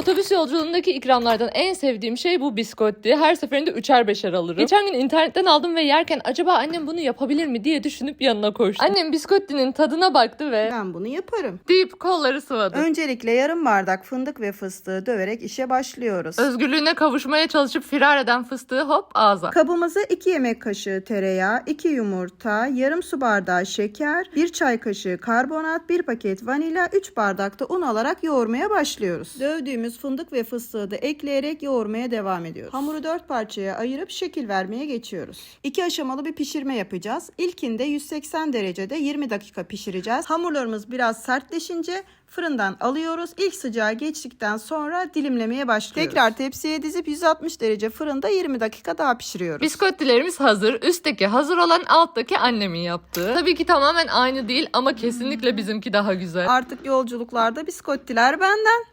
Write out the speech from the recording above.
Otobüs yolculuğundaki ikramlardan en sevdiğim şey bu biskotti. Her seferinde üçer beşer alırım. Geçen gün internetten aldım ve yerken acaba annem bunu yapabilir mi diye düşünüp yanına koştum. Annem biskottinin tadına baktı ve Ben bunu yaparım. deyip kolları sıvadı. Öncelikle yarım bardak fındık ve fıstığı döverek işe başlıyoruz. Özgürlüğüne kavuşmaya çalışıp firar eden fıstığı hop ağza. Kabımıza 2 yemek kaşığı tereyağı, 2 yumurta, yarım su bardağı şeker, 1 çay kaşığı karbonat, 1 paket vanilya, 3 bardak da un alarak yoğurmaya başlıyoruz. Dövdüğümüz fındık ve fıstığı da ekleyerek yoğurmaya devam ediyoruz. Hamuru 4 parçaya ayırıp şekil vermeye geçiyoruz. 2 aşamalı bir pişirme yapacağız. İlkinde 180 derecede 20 dakika pişireceğiz. Hamurlarımız biraz sertleşince fırından alıyoruz. İlk sıcağı geçtikten sonra dilimlemeye başlıyoruz. Tekrar tepsiye dizip 160 derece fırında 20 dakika daha pişiriyoruz. Biskottilerimiz hazır. Üstteki hazır olan alttaki annemin yaptığı. Tabii ki tamamen aynı değil ama kesinlikle bizimki daha güzel. Artık yolculuklarda biskottiler benden.